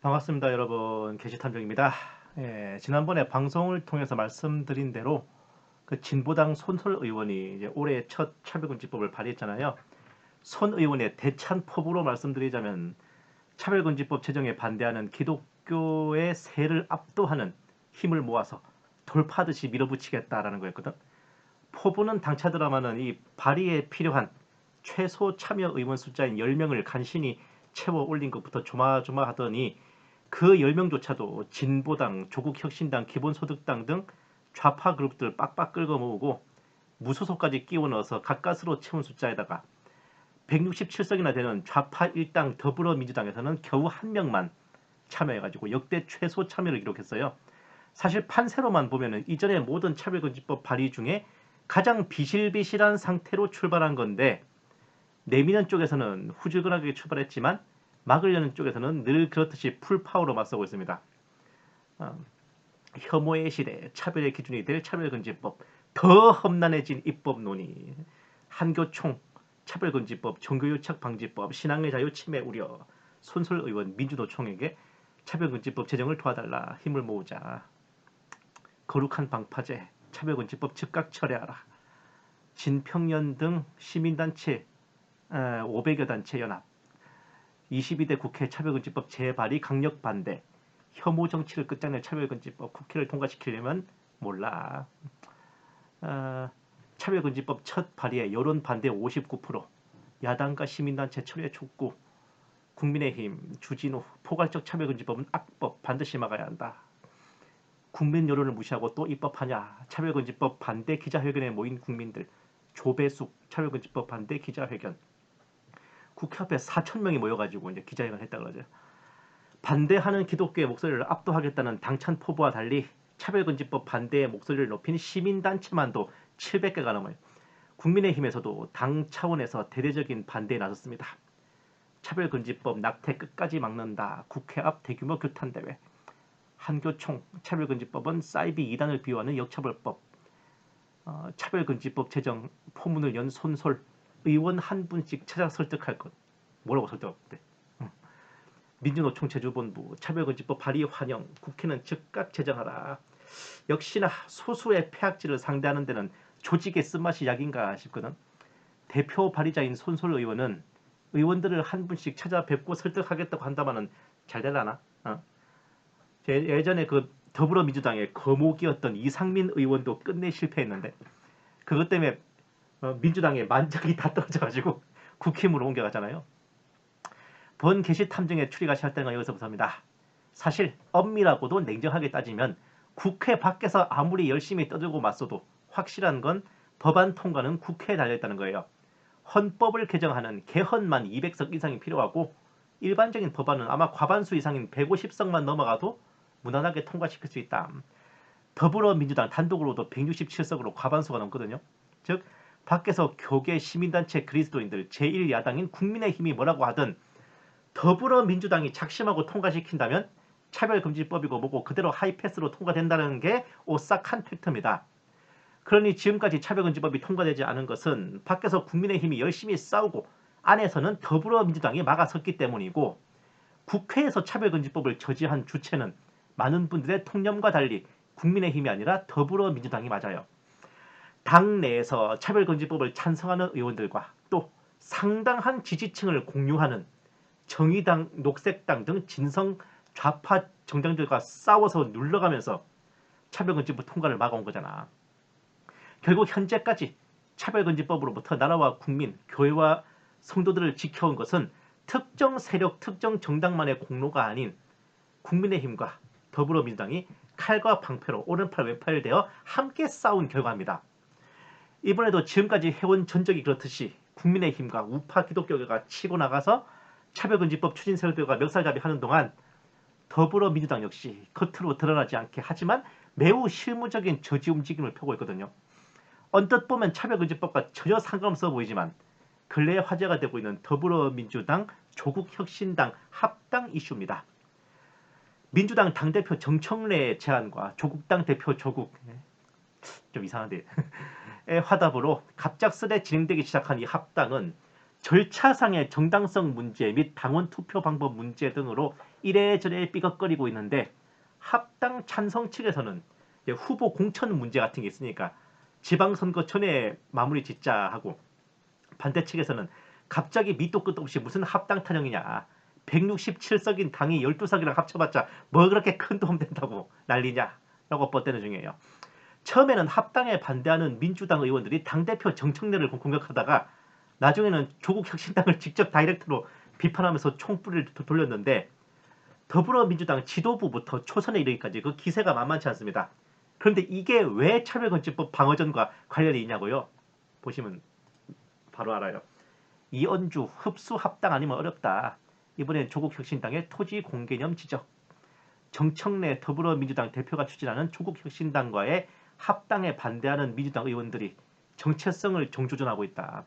반갑습니다, 여러분. 게시탐정입니다. 예, 지난번에 방송을 통해서 말씀드린 대로 그 진보당 손설 의원이 이제 올해 첫 차별금지법을 발의했잖아요. 손 의원의 대찬 포부로 말씀드리자면 차별금지법 제정에 반대하는 기독교의 세를 압도하는 힘을 모아서 돌파듯이 밀어붙이겠다라는 거였거든. 포부는 당차더라마는 이 발의에 필요한 최소 참여 의원 숫자인 10명을 간신히 채워 올린 것부터 조마조마하더니 그 10명조차도 진보당, 조국혁신당, 기본소득당 등 좌파 그룹들 빡빡 끌고 모으고 무소속까지 끼워 넣어서 가까스로 채운 숫자에다가 167석이나 되는 좌파 일당 더불어민주당에서는 겨우 한 명만 참여해가지고 역대 최소 참여를 기록했어요. 사실 판세로만 보면은 이전의 모든 차별금지법 발의 중에 가장 비실비실한 상태로 출발한 건데 내미는 쪽에서는 후줄근하게 출발했지만 막으려는 쪽에서는 늘 그렇듯이 풀파워로 맞서고 있습니다. 어, 혐오의 시대, 차별의 기준이 될 차별금지법, 더 험난해진 입법 논의, 한교총, 차별금지법, 종교유착 방지법, 신앙의 자유 침해 우려, 손설 의원 민주노총에게 차별금지법 제정을 도와달라 힘을 모으자. 거룩한 방파제, 차별금지법 즉각 철회하라. 진평년 등 시민단체 500여 단체 연합, 22대 국회 차별금지법 재발의 강력 반대, 혐오 정치를 끝장낼 차별금지법 국회를 통과시키려면 몰라. 어, 차별금지법 첫 발의에 여론 반대 59%, 야당과 시민단체 철회 촉구, 국민의힘, 주진우, 포괄적 차별금지법은 악법 반드시 막아야 한다. 국민 여론을 무시하고 또 입법하냐? 차별금지법 반대 기자회견에 모인 국민들, 조배숙 차별금지법 반대 기자회견. 국회 앞에 4천 명이 모여가지고 이제 기자회견을 했다 그러죠. 반대하는 기독교의 목소리를 압도하겠다는 당찬 포부와 달리 차별금지법 반대의 목소리를 높인 시민단체만도 700개가 넘어요. 국민의힘에서도 당 차원에서 대대적인 반대에 나섰습니다. 차별금지법 낙태 끝까지 막는다. 국회 앞 대규모 규탄대회. 한교총 차별금지법은 사이비 2단을 비유하는 역차별법. 어, 차별금지법 제정 포문을 연 손솔 의원 한 분씩 찾아 설득할 것. 뭐라고 설득할때 민주노총 제주본부 차별금지법 발의 환영. 국회는 즉각 제정하라. 역시나 소수의 폐악질을 상대하는 데는 조직의 쓴맛이 약인가 싶거든. 대표 발의자인 손솔 의원은 의원들을 한 분씩 찾아뵙고 설득하겠다고 한다마는 잘 되려나? 어? 예전에 그 더불어민주당의 거목이었던 이상민 의원도 끝내 실패했는데 그것 때문에 어, 민주당의 만장이 다 떨어져가지고 국힘으로 옮겨갔잖아요. 본 게시 탐정에 추리가 시작된 건 여기서부터입니다. 사실 엄밀하고도 냉정하게 따지면 국회 밖에서 아무리 열심히 떠들고 맞서도 확실한 건 법안 통과는 국회에 달려있다는 거예요. 헌법을 개정하는 개헌만 200석 이상이 필요하고 일반적인 법안은 아마 과반수 이상인 150석만 넘어가도 무난하게 통과시킬 수 있다. 더불어민주당 단독으로도 167석으로 과반수가 넘거든요. 즉 밖에서 교계 시민단체 그리스도인들 제1야당인 국민의힘이 뭐라고 하든 더불어민주당이 작심하고 통과시킨다면 차별금지법이고 뭐고 그대로 하이패스로 통과된다는 게 오싹한 팩트입니다. 그러니 지금까지 차별금지법이 통과되지 않은 것은 밖에서 국민의힘이 열심히 싸우고 안에서는 더불어민주당이 막아섰기 때문이고 국회에서 차별금지법을 저지한 주체는 많은 분들의 통념과 달리 국민의힘이 아니라 더불어민주당이 맞아요. 당 내에서 차별금지법을 찬성하는 의원들과 또 상당한 지지층을 공유하는 정의당, 녹색당 등 진성 좌파 정당들과 싸워서 눌러가면서 차별금지법 통과를 막아온 거잖아. 결국 현재까지 차별금지법으로부터 나라와 국민, 교회와 성도들을 지켜온 것은 특정 세력, 특정 정당만의 공로가 아닌 국민의힘과 더불어민주당이 칼과 방패로 오른팔 왼팔 되어 함께 싸운 결과입니다. 이번에도 지금까지 해온 전적이 그렇듯이 국민의힘과 우파 기독교계가 치고 나가서 차별금지법 추진 세력들과 멱살잡이 하는 동안 더불어민주당 역시 겉으로 드러나지 않게 하지만 매우 실무적인 저지 움직임을 펴고 있거든요. 언뜻 보면 차별금지법과 전혀 상관없어 보이지만 근래에 화제가 되고 있는 더불어민주당 조국혁신당 합당 이슈입니다. 민주당 당대표 정청래 제안과 조국당 대표 조국 좀 이상한데 화답으로 갑작스레 진행되기 시작한 이 합당은 절차상의 정당성 문제 및 당원 투표 방법 문제 등으로 이래저래 삐걱거리고 있는데 합당 찬성 측에서는 후보 공천 문제 같은 게 있으니까 지방선거 전에 마무리 짓자 하고 반대 측에서는 갑자기 밑도 끝도 없이 무슨 합당 타령이냐 167석인 당이 12석이랑 합쳐봤자 뭐 그렇게 큰 도움 된다고 난리냐 라고 뻗대는 중이에요. 처음에는 합당에 반대하는 민주당 의원들이 당대표 정청래를 공격하다가 나중에는 조국 혁신당을 직접 다이렉트로 비판하면서 도- 돌렸는데 더불어민주당 지도부부터 초선에 이르기까지 그 기세가 만만치 않습니다. 그런데 이게 왜 차별금지법 방어전과 관련이 있냐고요? 보시면 바로 알아요. 이언주 흡수 합당 아니면 어렵다. 이번엔 조국 혁신당의 토지 공개념 지적. 정청래 더불어민주당 대표가 추진하는 조국 혁신당과의 합당에 반대하는 민주당 의원들이 정체성을 정조준하고 있다.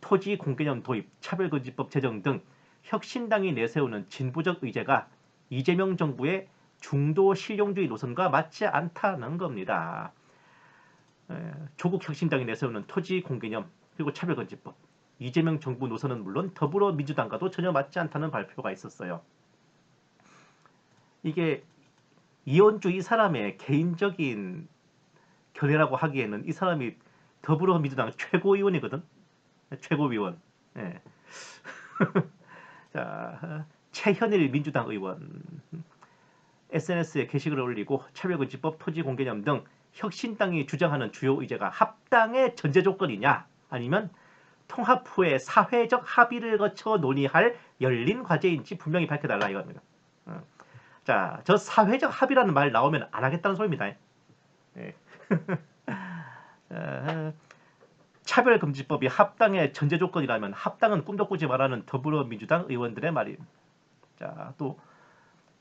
토지 공개념 도입, 차별금지법 제정 등 혁신당이 내세우는 진보적 의제가 이재명 정부의 중도 실용주의 노선과 맞지 않다는 겁니다. 에, 조국 혁신당이 내세우는 토지 공개념 그리고 차별금지법 이재명 정부 노선은 물론 더불어민주당과도 전혀 맞지 않다는 발표가 있었어요. 이게 이원주 이 사람의 개인적인 견해라고 하기에는 이 사람이 더불어민주당 최고위원이거든. 최고위원. 예. 자, 최현일 민주당 의원 SNS에 게시글을 올리고 차별금지법, 토지공개념 등 혁신당이 주장하는 주요 의제가 합당의 전제 조건이냐 아니면 통합 후에 사회적 합의를 거쳐 논의할 열린 과제인지 분명히 밝혀달라 이겁니다. 어. 자, 저 사회적 합의라는 말 나오면 안 하겠다는 소리입니다. 예. 어, 차별금지법이 합당의 전제 조건이라면 합당은 꿈도 꾸지 말라는 더불어민주당 의원들의 말이. 자, 또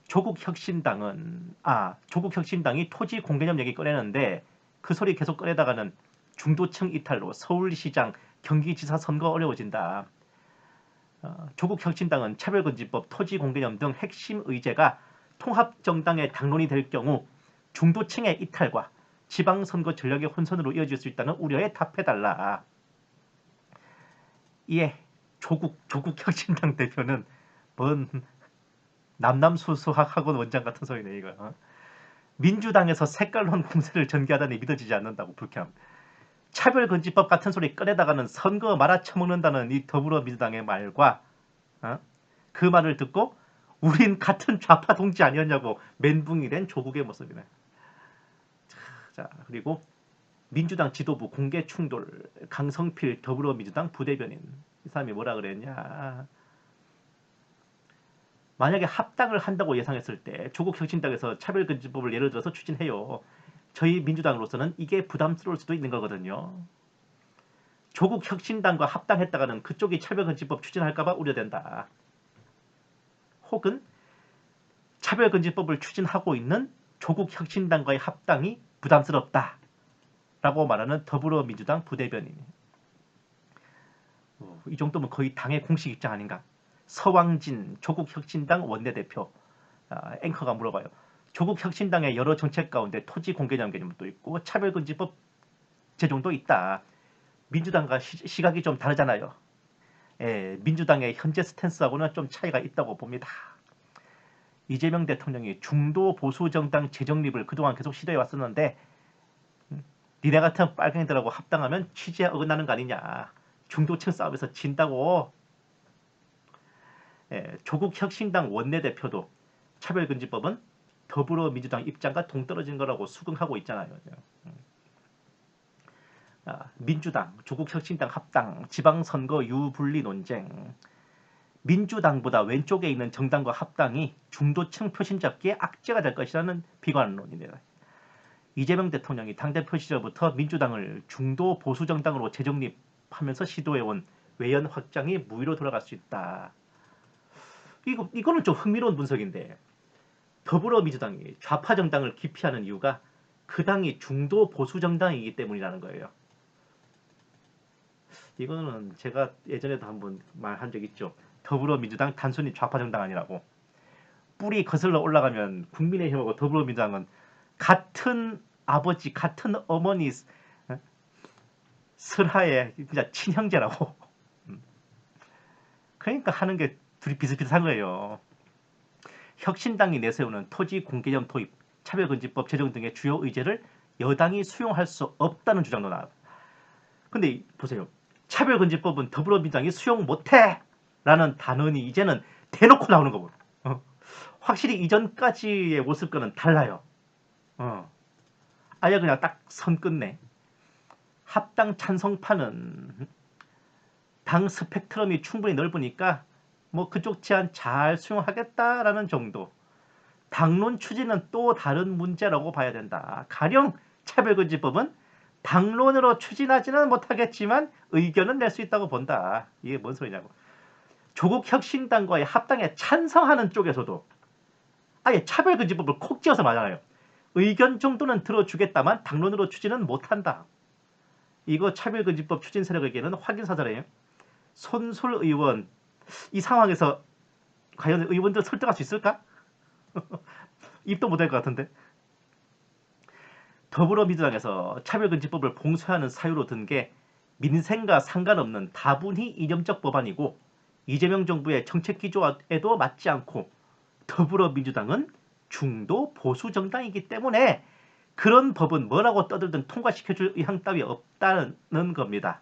조국 혁신당은 아 조국 혁신당이 토지 공개념 얘기 꺼내는데 그 소리 계속 꺼내다가는 중도층 이탈로 서울시장, 경기지사 선거 어려워진다. 어, 조국 혁신당은 차별금지법, 토지 공개념 등 핵심 의제가 통합정당의 당론이 될 경우 중도층의 이탈과 지방선거 전략의 혼선으로 이어질 수 있다는 우려에 답해달라. 이에 조국 조국 혁신당 대표는 뭔 남남수수학 학원 원장 같은 소리네 이거. 어? 민주당에서 색깔론 공세를 전개하다니 믿어지지 않는다고 불쾌함. 차별금지법 같은 소리 꺼내다가는 선거 말아쳐먹는다는 이 더불어민주당의 말과 어? 그 말을 듣고 우린 같은 좌파 동지 아니었냐고 멘붕이 된 조국의 모습이네. 자 그리고 민주당 지도부 공개 충돌 강성필 더불어민주당 부대변인. 이 사람이 뭐라 그랬냐? 만약에 합당을 한다고 예상했을 때 조국 혁신당에서 차별금지법을 예를 들어서 추진해요. 저희 민주당으로서는 이게 부담스러울 수도 있는 거거든요. 조국 혁신당과 합당했다가는 그쪽이 차별금지법 추진할까봐 우려된다. 혹은 차별금지법을 추진하고 있는 조국 혁신당과의 합당이 부담스럽다. 라고 말하는 더불어민주당 부대변인. 어, 이 정도면 거의 당의 공식 입장 아닌가? 서왕진 조국 혁신당 원내대표 아, 앵커가 물어봐요. 조국 혁신당의 여러 정책 가운데 토지 공개념 개념도 있고 차별금지법 제정도 있다. 민주당과 시, 각이좀 다르잖아요. 예, 민주당의 현재 스탠스하고는 좀 차이가 있다고 봅니다. 이재명 대통령이 중도 보수 정당 재정립을 그동안 계속 시도해 왔었는데 음, 니네 같은 빨갱이들하고 합당하면 취지에 어긋나는 거 아니냐. 중도층 싸움에서 진다고. 예, 조국 혁신당 원내대표도 차별금지법은 더불어민주당 입장과 동떨어진 거라고 수긍하고 있잖아요. 음. 아, 민주당, 조국 혁신당 합당, 지방선거 유분리 논쟁. 민주당보다 왼쪽에 있는 정당과 합당이 중도층 표심 잡기에 악재가 될 것이라는 비관론입니다. 이재명 대통령이 당대표 시절부터 민주당을 중도 보수 정당으로 재정립하면서 시도해온 외연 확장이 무위로 돌아갈 수 있다. 이거 이거는 좀 흥미로운 분석인데 더불어민주당이 좌파 정당을 기피하는 이유가 그 당이 중도 보수 정당이기 때문이라는 거예요. 이거는 제가 예전에도 한번 말한 적 있죠. 더불어민주당 단순히 좌파 정당 아니라고. 뿌리 거슬러 올라가면 국민의힘하고 더불어민주당은 같은 아버지, 같은 어머니 어? 슬하에 진짜 친형제라고. 음. 그러니까 하는 게 둘이 비슷비슷한 거예요. 혁신당이 내세우는 토지 공개점 도입, 차별금지법 제정 등의 주요 의제를 여당이 수용할 수 없다는 주장도 나와요. 근데 보세요. 차별금지법은 더불어민주당이 수용 못해! 라는 단언이 이제는 대놓고 나오는 거고. 어. 확실히 이전까지의 모습과는 달라요. 어. 아예 그냥 딱 선 끝내. 합당 찬성파는 당 스펙트럼이 충분히 넓으니까 뭐 그쪽 제안 잘 수용하겠다라는 정도. 당론 추진은 또 다른 문제라고 봐야 된다. 가령 차별금지법은 당론으로 추진하지는 못하겠지만 의견은 낼 수 있다고 본다. 이게 뭔 소리냐고. 조국 혁신당과의 합당에 찬성하는 쪽에서도 아예 차별금지법을 콕 지어서 말하나요. 의견 정도는 들어주겠다만 당론으로 추진은 못한다. 이거 차별금지법 추진 세력에게는 확인사절이에요. 손술 의원 이 상황에서 과연 의원들 설득할 수 있을까? 입도 못할 것 같은데. 더불어민주당에서 차별금지법을 봉쇄하는 사유로 든 게 민생과 상관없는 다분히 이념적 법안이고 이재명 정부의 정책 기조에도 맞지 않고 더불어민주당은 중도 보수 정당이기 때문에 그런 법은 뭐라고 떠들든 통과시켜줄 의향 따위 없다는 겁니다.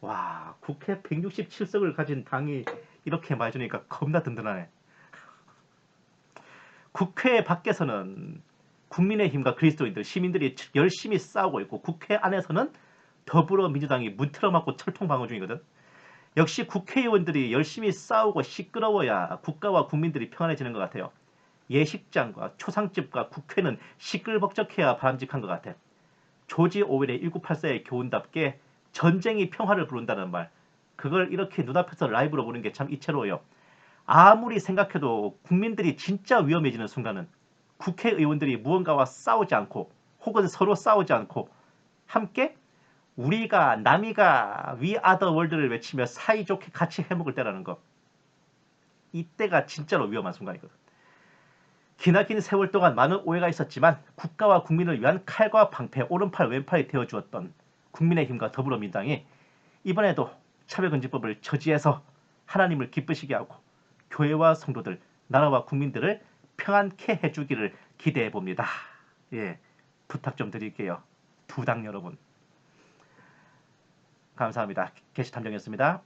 와 국회 167석을 가진 당이 이렇게 말해주니까 겁나 든든하네. 국회 밖에서는 국민의힘과 그리스도인들 시민들이 열심히 싸우고 있고 국회 안에서는 더불어민주당이 문틀어 맞고 철통 방어 중이거든. 역시 국회의원들이 열심히 싸우고 시끄러워야 국가와 국민들이 평안해지는 것 같아요. 예식장과 초상집과 국회는 시끌벅적해야 바람직한 것 같아. 조지 오웰의 1984의 교훈답게 전쟁이 평화를 부른다는 말. 그걸 이렇게 눈앞에서 라이브로 보는 게 참 이채로워요. 아무리 생각해도 국민들이 진짜 위험해지는 순간은 국회의원들이 무언가와 싸우지 않고 혹은 서로 싸우지 않고 함께 우리가 남이가 위 아더 월드를 외치며 사이좋게 같이 해먹을 때라는 거. 이때가 진짜로 위험한 순간이거든. 기나긴 세월 동안 많은 오해가 있었지만 국가와 국민을 위한 칼과 방패, 오른팔 왼팔이 되어주었던 국민의힘과 더불어민주당이 이번에도 차별금지법을 저지해서 하나님을 기쁘시게 하고 교회와 성도들, 나라와 국민들을 평안케 해주기를 기대해 봅니다. 예, 부탁 좀 드릴게요. 두 당 여러분. 감사합니다. 게시탐정이었습니다.